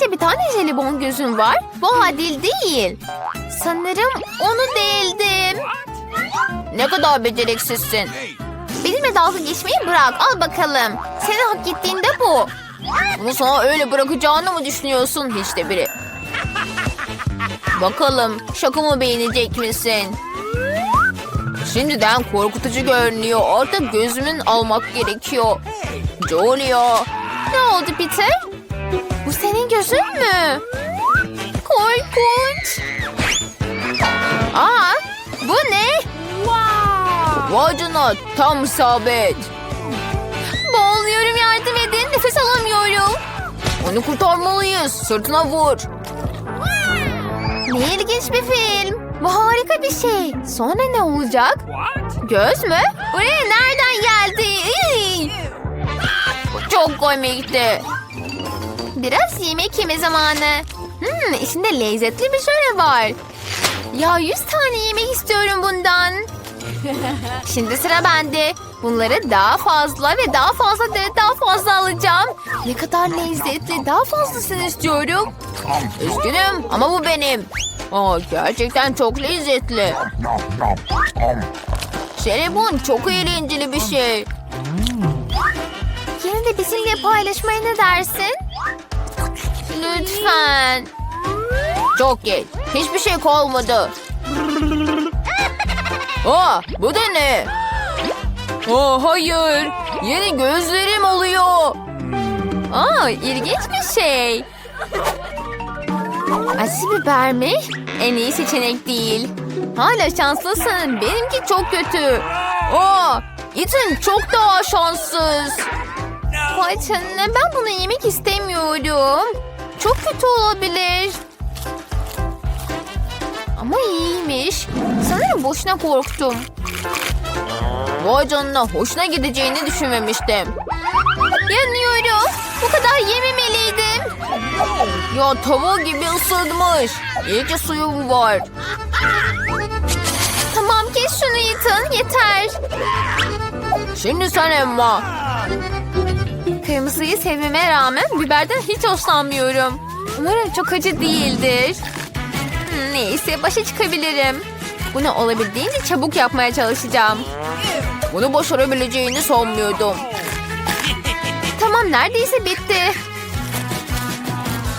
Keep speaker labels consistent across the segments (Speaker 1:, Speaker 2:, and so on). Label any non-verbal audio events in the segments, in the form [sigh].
Speaker 1: Sadece bir tane jelibon gözüm var. Bu adil değil. Sanırım onu değildim. Ne kadar beceriksizsin. Benimle dalga geçmeyi bırak. Al bakalım. Senin hak ettiğin de bu. Bunu sana öyle bırakacağını mı düşünüyorsun hiç de biri? Bakalım şakamı beğenecek misin? Şimdiden korkutucu görünüyor. Artık gözümün almak gerekiyor. Julia. Ne oldu Peter? Senin gözün mü? Korkunç. Aa, bu ne? Vay canına tam isabet. Boğuluyorum yardım edin. Nefes alamıyorum. Onu kurtarmalıyız. Sırtına vur. Ne ilginç bir film. Bu harika bir şey. Sonra ne olacak? Göz mü? Buraya nereden geldi? Çok komikti. Biraz yemek yeme zamanı. Hmm, içinde lezzetli bir şöyle var. Ya yüz tane yemek istiyorum bundan. [laughs] Şimdi sıra bende. Bunları daha fazla ve daha fazla da daha fazla alacağım. Ne kadar lezzetli. Daha fazlasını istiyorum. Üzgünüm ama bu benim. Aa, gerçekten çok lezzetli. Jelibon çok eğlenceli bir şey. Yine de bizimle paylaşmaya ne dersin? Lütfen. Çok geç. Hiçbir şey kalmadı. Aa, [laughs] bu da ne? Aa, hayır. Yeni gözlerim oluyor. Aa, ilginç bir şey. Acı biber mi? En iyi seçenek değil. Hala şanslısın. Benimki çok kötü. Aa, Ethan çok daha şanssız. Vay canına ben bunu yemek istemiyorum. Çok kötü olabilir. Ama iyiymiş. Sanırım boşuna korktum. Vay canına hoşuna gideceğini düşünmemiştim. Yanıyorum. Bu kadar yememeliydim. Ya tava gibi ısırmış. İyi ki suyum var. Tamam kes şunu Ethan yeter. Şimdi sen Emma. Sevmeme rağmen biberden hiç hoşlanmıyorum. Umarım çok acı değildir. Hmm, Neyse başa çıkabilirim. Bunu olabildiğince çabuk yapmaya çalışacağım. Bunu başarabileceğini sanmıyordum. Tamam neredeyse bitti.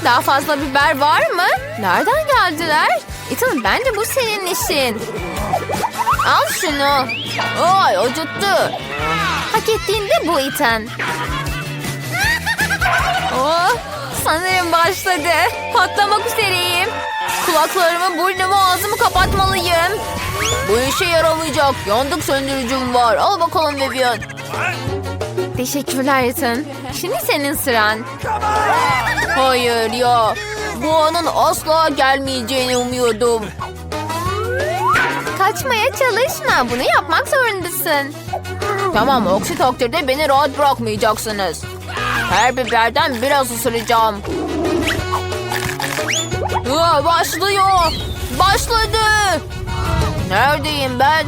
Speaker 1: Daha fazla biber var mı? Nereden geldiler? Ethan bence bu senin işin. Al şunu. Ay acıttı. Hak ettiğin de bu Ethan. Oh, sanırım başladı. Patlamak üzereyim. Kulaklarımı, burnumu, ağzımı kapatmalıyım. Bu işe yaramayacak. Yandık söndürücüm var. Al bakalım Vivian. Teşekkürler Ethan. Şimdi senin sıran. Hayır ya. Bu anın asla gelmeyeceğini umuyordum. Kaçmaya çalışma. Bunu yapmak zorundasın. Tamam aksi takdirde beni rahat bırakmayacaksınız. Her biberden biraz ısıracağım. Aa, başlıyor. Başladı. Neredeyim ben?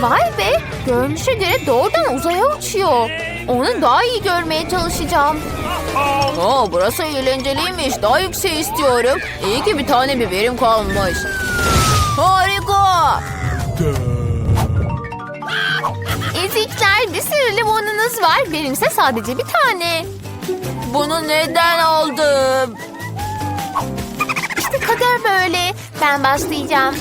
Speaker 1: Vay be. Görünüşe göre doğrudan uzaya uçuyor. Onu daha iyi görmeye çalışacağım. Aa, burası eğlenceliymiş. Daha yüksek istiyorum. İyi ki bir tane biberim kalmış. Harika. Bir sürü limonunuz var. Benimse sadece bir tane. Bunu neden aldım? İşte kader böyle. Ben başlayacağım.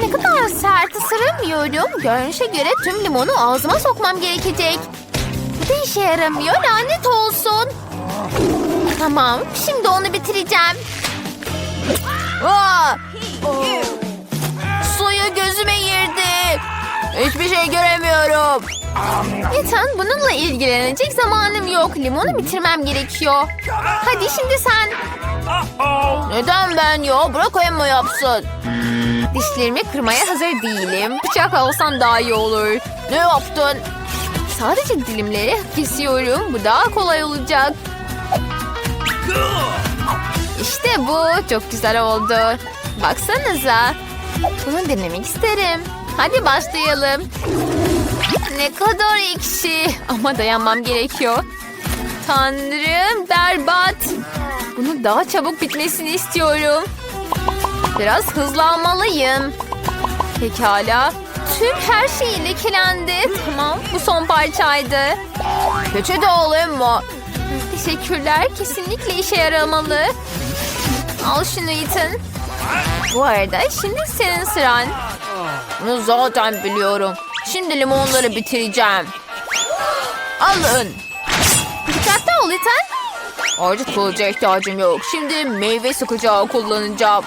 Speaker 1: Ne kadar sert ısıramıyorum. Görünüşe göre tüm limonu ağzıma sokmam gerekecek. Bu da işe yaramıyor. Lanet olsun. Tamam. Şimdi onu bitireceğim. Aa! Suyu gözüme girdi. Hiçbir şey göremiyorum. Ethan bununla ilgilenecek zamanım yok. Limonu bitirmem gerekiyor. Hadi şimdi sen. Neden ben ya? Bırak Emma yapsın. Dişlerimi kırmaya hazır değilim. Bıçak alsam daha iyi olur. Ne yaptın? Sadece dilimleri kesiyorum. Bu daha kolay olacak. İşte bu. Çok güzel oldu. Baksanıza. Bunu denemek isterim. Hadi başlayalım. Ne kadar ekşi. Ama dayanmam gerekiyor. Tanrım berbat. Bunu daha çabuk bitmesini istiyorum. Biraz hızlanmalıyım. Pekala. Tüm her şey lekelendi. Tamam bu son parçaydı. Peçete alayım mı? Teşekkürler. Kesinlikle işe yaramalı. Al şunu Ethan. Bu arada şimdi senin sıran. Bunu zaten biliyorum. Şimdi limonları bitireceğim. Alın. Dikkatli ol Ethan. Artık kılıca ihtiyacım yok. Şimdi meyve sıkacağı kullanacağım.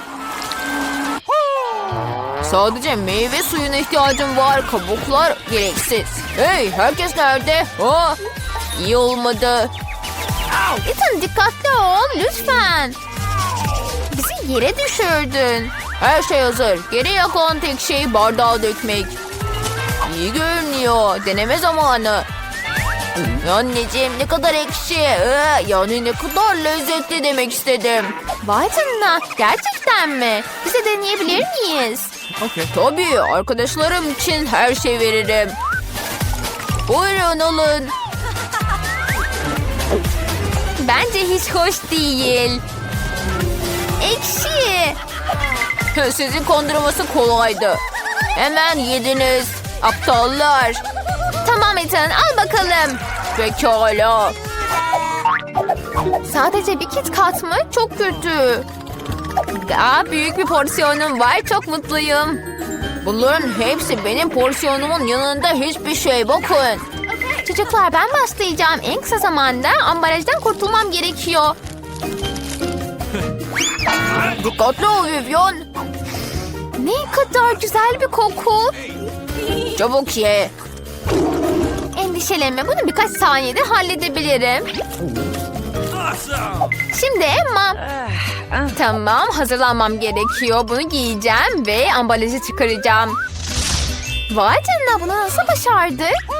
Speaker 1: Sadece meyve suyuna ihtiyacım var. Kabuklar gereksiz. Hey herkes nerede? Ha? İyi olmadı. Ethan dikkatli ol lütfen. Bizi yere düşürdün. Her şey hazır. Geriye kalan tek şey bardağa dökmek. İyi görünüyor. Deneme zamanı. Anneciğim ne kadar ekşi. Ee, yani ne kadar lezzetli demek istedim. Vay canına. Gerçekten mi? Bize deneyebilir miyiz?
Speaker 2: Okay.
Speaker 1: Tabii arkadaşlarım için her şey veririm. Buyurun alın. Bence hiç hoş değil. Ekşi. Sizi kondurması kolaydı. Hemen yediniz. Aptallar. Tamam Ethan al bakalım. Pekala. Sadece bir kit kat mı? Çok kötü. Daha büyük bir porsiyonum var. Çok mutluyum. Bunların hepsi benim porsiyonumun yanında hiçbir şey. Bakın. Çocuklar ben başlayacağım. En kısa zamanda ambalajdan kurtulmam gerekiyor. Dikkatli ol Vivian. Ne kadar güzel bir koku. Çabuk ye. Endişelenme bunu birkaç saniyede halledebilirim. Şimdi Emma. Tamam hazırlanmam gerekiyor. Bunu giyeceğim ve ambalajı çıkaracağım. Vay canına bunu nasıl başardık?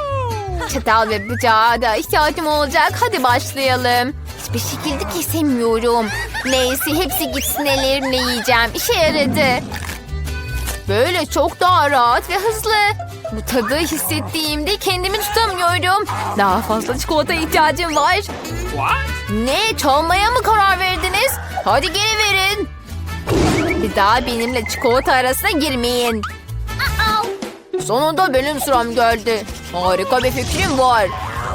Speaker 1: Çatal ve bıçağa da ihtiyacım olacak. Hadi başlayalım. Hiçbir şekilde kesemiyorum. Neyse hepsi gitsin ellerimle yiyeceğim. İşe yaradı. Böyle çok daha rahat ve hızlı. Bu tadı hissettiğimde kendimi tutamıyorum. Daha fazla çikolata ihtiyacım var. Ne çalmaya mı karar verdiniz? Hadi geri verin. Bir daha benimle çikolata arasına girmeyin. Sonunda benim sıram geldi. Harika bir fikrim var.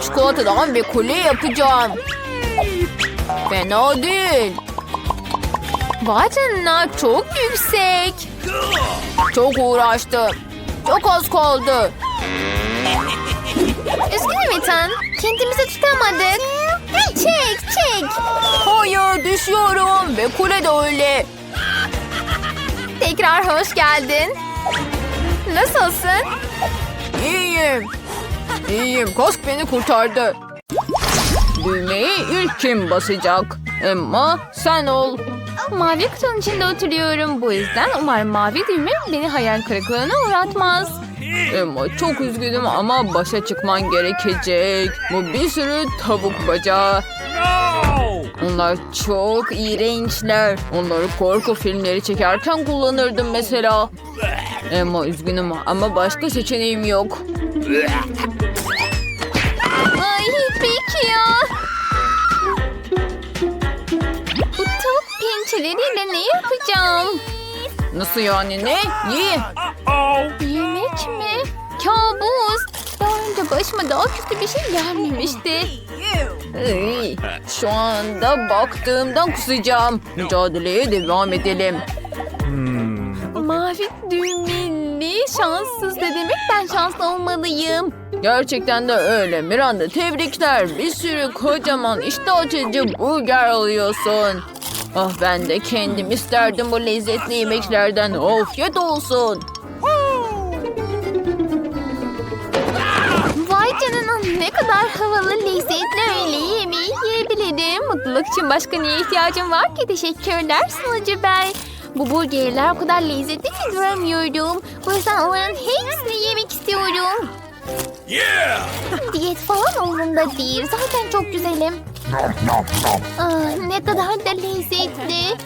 Speaker 1: Çikolatadan bir kule yapacağım. Fena değil. Vay canına çok yüksek. Çok uğraştım. Çok az kaldı. Üzgünüm Ethan. Kendimizi tutamadık. Çek çek. Hayır düşüyorum ve kule de öyle. Tekrar hoş geldin. Nasılsın? İyiyim. İyiyim. Kask beni kurtardı. Düğmeyi ilk kim basacak? Emma sen ol. Mavi kutunun içinde oturuyorum. Bu yüzden umarım mavi düğme beni hayal kırıklığına uğratmaz. Emma çok üzgünüm ama başa çıkman gerekecek. Bu bir sürü tavuk bacağı. Onlar çok iğrençler. Onları korku filmleri çekerken kullanırdım mesela. Emma üzgünüm ama başka seçeneğim yok. Ay peki ya. Pençeleriyle ne yapacağım? Nasıl yani ne? Ye. Yemek mi? Kabus. Daha önce başıma daha kötü bir şey gelmemişti. Ay, şu anda baktığımdan kusacağım. Mücadeleye devam edelim. Mavi düğmeli şanssız ne demek ben şanslı olmalıyım. Gerçekten de öyle Miranda tebrikler. Bir sürü kocaman iştah açıcı burger alıyorsun. Ah ben de kendim isterdim bu lezzetli yemeklerden. Of yet olsun. Vay canına ne kadar havalı lezzetli öğle yemeği yiyebilirim. Mutluluk için başka neye ihtiyacım var ki? Teşekkürler sunucu bey. Bu burgerler o kadar lezzetli ki duramıyorum. Bu yüzden onların hepsini yemek istiyorum.
Speaker 2: Yeah!
Speaker 1: Diyet falan umurumda değil. Zaten çok güzelim. Aa, ne kadar da lezzetli.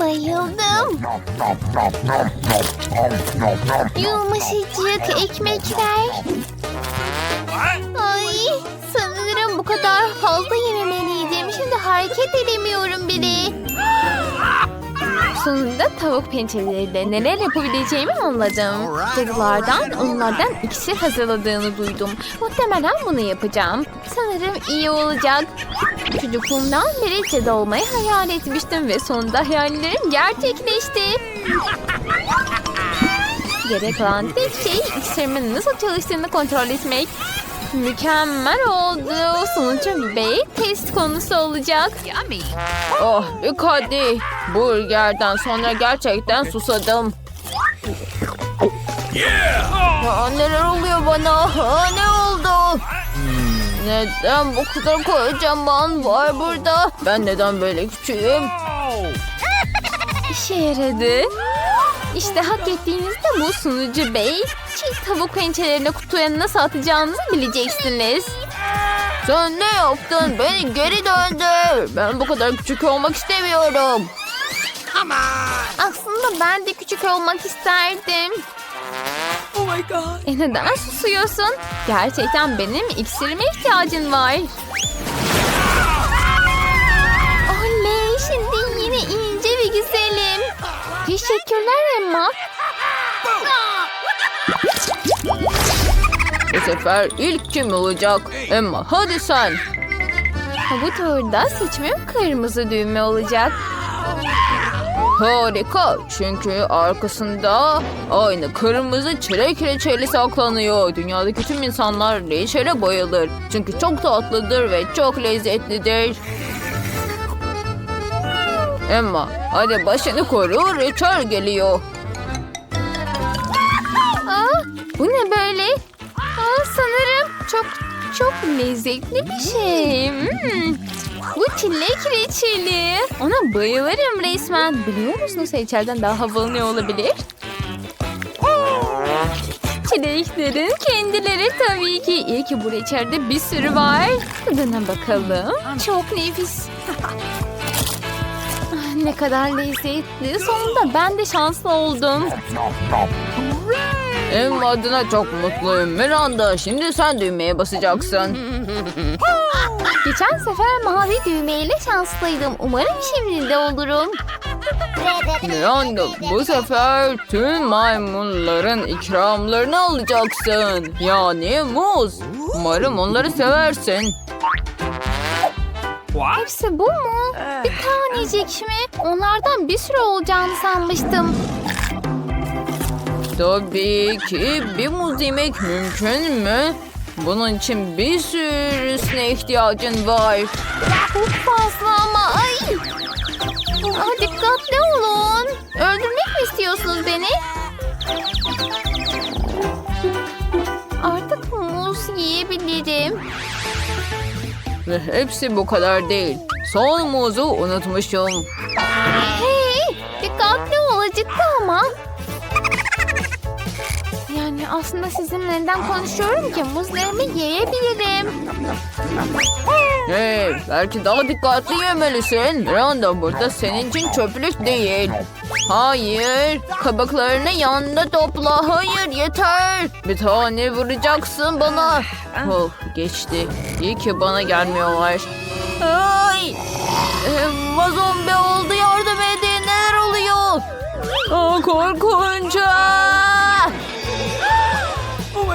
Speaker 1: Bayıldım. Yumuşacık ekmekler. Ay, sanırım bu kadar fazla yememeliydim. Şimdi hareket edemiyorum bile. Sonunda tavuk pençeleriyle neler yapabileceğimi anladım. Cadılardan onlardan iksir hazırladığını duydum. Muhtemelen bunu yapacağım. Sanırım iyi olacak. Çocukluğumdan beri cadı olmayı hayal etmiştim ve sonunda hayallerim gerçekleşti. Gerek olan tek şey iksirimin nasıl çalıştığını kontrol etmek. Mükemmel oldu. Sonucu bey test konusu olacak. Oh hadi. Burgerden sonra gerçekten susadım.
Speaker 2: Yeah!
Speaker 1: Aa, neler oluyor bana? Aa, ne oldu? Neden bu kadar kocaman var burada? Ben neden böyle küçüğüm? İşe yaradı. İşte hak ettiğinizde bu sunucu bey. Çiğ tavuk pençelerini kutuya nasıl atacağınızı bileceksiniz. Sen ne yaptın? Beni geri döndür. Ben bu kadar küçük olmak istemiyorum. Aslında ben de küçük olmak isterdim.
Speaker 2: Oh my god!
Speaker 1: E neden susuyorsun? Gerçekten benim iksirime ihtiyacın var. Teşekkürler Emma. Bu sefer ilk kim olacak? Emma hadi sen. Bu turda seçimim kırmızı düğme olacak. Harika çünkü arkasında aynı kırmızı çilek reçeli saklanıyor. Dünyadaki tüm insanlar reçele bayılır. Çünkü çok tatlıdır ve çok lezzetlidir. Emma hadi başını koru reçel geliyor. Aa, bu ne böyle? Aa, sanırım çok çok lezzetli bir şey. Hmm. Bu çilek reçeli. Ona bayılırım resmen. Biliyor musunuz reçelden daha havalı ne olabilir? Çileklerin kendileri tabii ki. İyi ki bu reçelde bir sürü var. Tadına bakalım. Çok nefis. Ne kadar lezzetli. Sonunda ben de şanslı oldum. Em adına çok mutluyum. Miranda şimdi sen düğmeye basacaksın. [laughs] Geçen sefer mavi düğmeyle şanslıydım. Umarım şimdi de olurum. Miranda bu sefer tüm maymunların ikramlarını alacaksın. Yani muz. Umarım onları seversin.
Speaker 2: What?
Speaker 1: Hepsi bu mu? Bir tanecik mi? Onlardan bir sürü olacağını sanmıştım. Tabii ki bir muz yemek mümkün mü? Bunun için bir sürüsüne ihtiyacın var. Çok fazla ama ay. Aa, dikkatli olun. Öldürmek mi istiyorsunuz beni? Artık muz yiyebilirim. Hepsi bu kadar değil. Son muzu unutmuşum. Hey, dikkatli ol acıktı ama. Yani aslında sizinle neden konuşuyorum ki muzlarımı yiyebilirim. Hey, belki daha dikkatli yemelisin. Miranda burada senin için çöplük değil. Hayır, kabuklarını yanında topla. Hayır, yeter. Bir tane vuracaksın bana. Oh, geçti. İyi ki bana gelmiyorlar. Ay! Emma zombi oldu. Yardım edin. Neler oluyor? Aa, korkunç.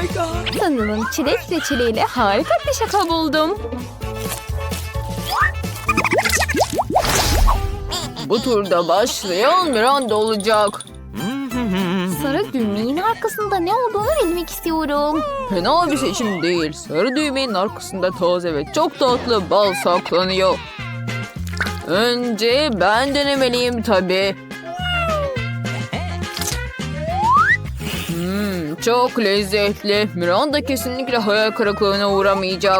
Speaker 2: My god!
Speaker 1: Sanırım çilek reçeliyle harika bir şaka buldum. Bu turda başlayan Miranda olacak. Sarı düğmenin arkasında ne olduğunu bilmek istiyorum. Fena bir seçim değil. Sarı düğmenin arkasında taze ve çok tatlı bal saklanıyor. Önce ben denemeliyim tabii. Çok lezzetli. Miranda kesinlikle hayal kırıklığına uğramayacak.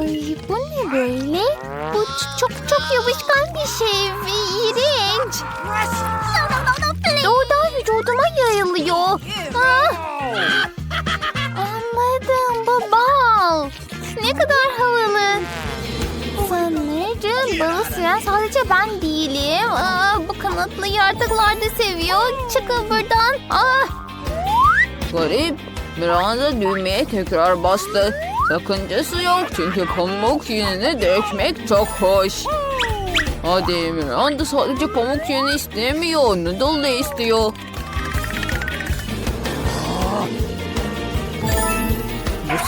Speaker 1: Ay, bu ne böyle? Bu çok çok yapışkan bir şey ve iğrenç. Doğrudan vücuduma yayılıyor. Ah, anladım bu. Ne kadar havalı. Sanırım balı süren sadece ben değilim. Aa, bu kanatlı yaratıklar da seviyor. Çıkın buradan. Ah. Garip.
Speaker 3: Miranda düğmeye tekrar bastı. Sakıncası yok çünkü pamuk yününü dökmek çok hoş. Hadi Miranda sadece pamuk yünü istemiyor. Noodle da istiyor.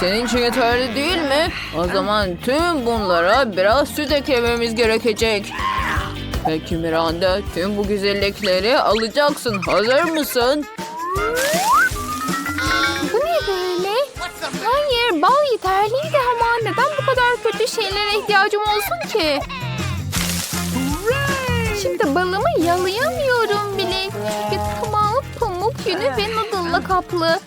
Speaker 3: Senin için yeterli değil mi? O zaman tüm bunlara biraz süt eklememiz gerekecek. Peki Miranda, tüm bu güzellikleri alacaksın. Hazır mısın?
Speaker 1: Bu ne böyle? Hayır bal yeterliydi ama neden bu kadar kötü şeylere ihtiyacım olsun ki? Şimdi balımı yalayamıyorum bile. Çünkü tamamı pamuk yünü ve noodle'la kaplı.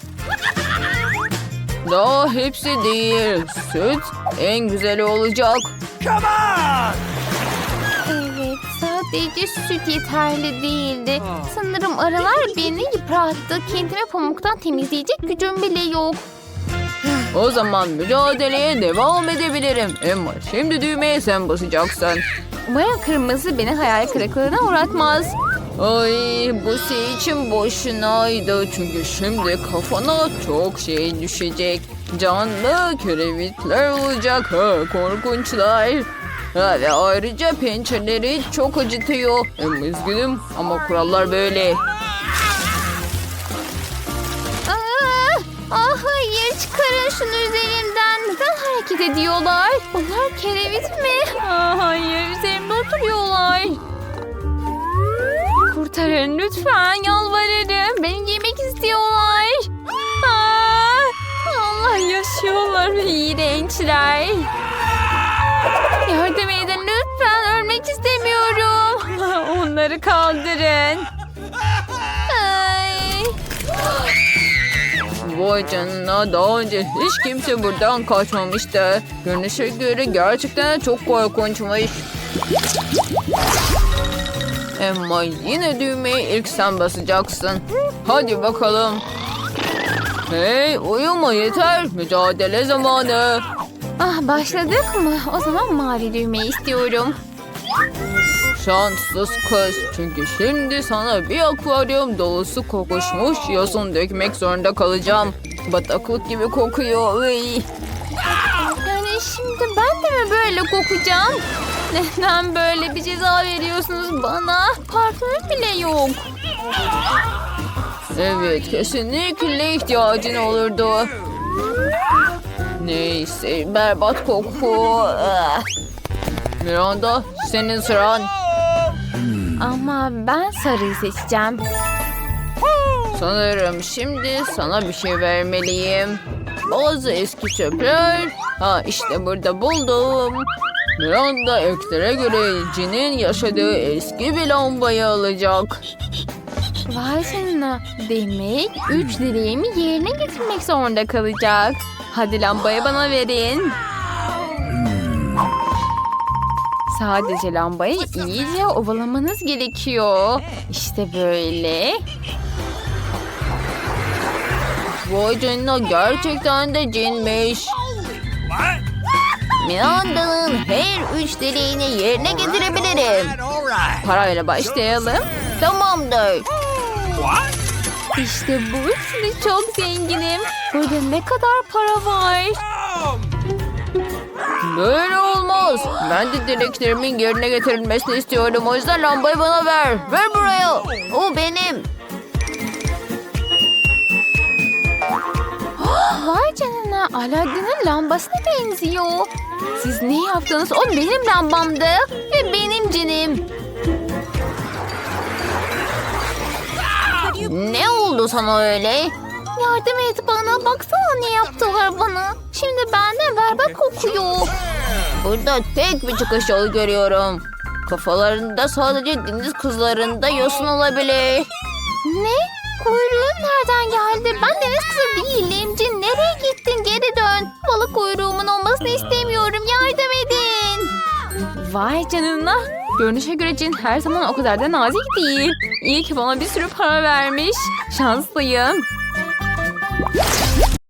Speaker 3: Daha hepsi değil. Süt en güzeli olacak.
Speaker 4: Come on!
Speaker 1: Evet sadece süt yeterli değildi. Sanırım aralar beni yıprattı. Kendimi pamuktan temizleyecek gücüm bile yok.
Speaker 3: O zaman mücadeleye devam edebilirim. Emma şimdi düğmeye sen basacaksın.
Speaker 1: Umarım kırmızı beni hayal kırıklığına uğratmaz.
Speaker 3: Ay bu şey için boşunaydı. Çünkü şimdi kafana çok şey düşecek. Canlı kerevitler olacak. Ha, korkunçlar. Ha, ve ayrıca pençeleri çok acıtıyor. Em, üzgünüm ama kurallar böyle.
Speaker 1: Aa, ah hayır çıkarın şunu üzerimden. Neden hareket ediyorlar? Onlar kerevit mi? Aa, hayır üzerimde oturuyorlar. Kurtarın lütfen yalvarırım. Beni yemek istiyorlar. Aa, Allah yaşıyorlar ve iğrençler. Yardım edin lütfen ölmek istemiyorum. [laughs] Onları kaldırın. Ay.
Speaker 3: Vay canına daha önce hiç kimse buradan kaçmamıştı. Görünüşe göre gerçekten çok korkunçmuş. Emma yine düğmeyi ilk sen basacaksın. Hadi bakalım. Hey uyuma yeter. Mücadele zamanı.
Speaker 1: Ah başladık mı? O zaman mavi düğmeyi istiyorum.
Speaker 3: Şanssız kız. Çünkü şimdi sana bir akvaryum dolusu kokuşmuş yosun dökmek zorunda kalacağım. Bataklık gibi kokuyor. Iy.
Speaker 1: Yani şimdi ben de mi böyle kokacağım? Neden böyle bir ceza veriyorsunuz bana? Parfümüm bile yok.
Speaker 3: Evet, kesinlikle ihtiyacın olurdu. Neyse, berbat koku. Miranda, senin sıran.
Speaker 1: Ama ben sarıyı seçeceğim.
Speaker 3: Sanırım şimdi sana bir şey vermeliyim. Bazı eski çöpler. Ha işte burada buldum. Miranda ektlere göre Cin'in yaşadığı eski bir lambayı alacak.
Speaker 1: Vay canına. Demek üç dileğimi yerine getirmek zorunda kalacak. Hadi lambayı bana verin. Sadece lambayı iyice ovalamanız gerekiyor. İşte böyle.
Speaker 3: Vay canına gerçekten de cinmiş.
Speaker 4: What?
Speaker 3: Miranda'nın her üç dileğini yerine getirebilirim. Parayla başlayalım. Tamamdır.
Speaker 1: İşte bu. Şimdi çok zenginim. Burada ne kadar para var.
Speaker 3: Böyle olmaz. Ben de dileklerimin yerine getirilmesini istiyorum. O yüzden lambayı bana ver. Ver buraya. O benim. [gasps]
Speaker 1: Vay canına Aladdin'in lambasına benziyor. Siz ne yaptınız? O benim lambamdı ve benim cinim.
Speaker 3: Ne oldu sana öyle?
Speaker 1: Yardım et bana. Baksana ne yaptılar bana. Şimdi benden berbat kokuyor.
Speaker 3: Burada tek bir çıkış yolu görüyorum. Kafalarında sadece deniz kızlarında yosun olabilir.
Speaker 1: Ne? Kuyruğun nereden geldi? Ben deniz kızı değilim. Cin nereye gittin? Geri dön. Balık kuyruğumun olmasını istemiyorum. Yardım edin. Vay canına. Görünüşe göre cin her zaman o kadar da nazik değil. İyi ki bana bir sürü para vermiş. Şanslıyım.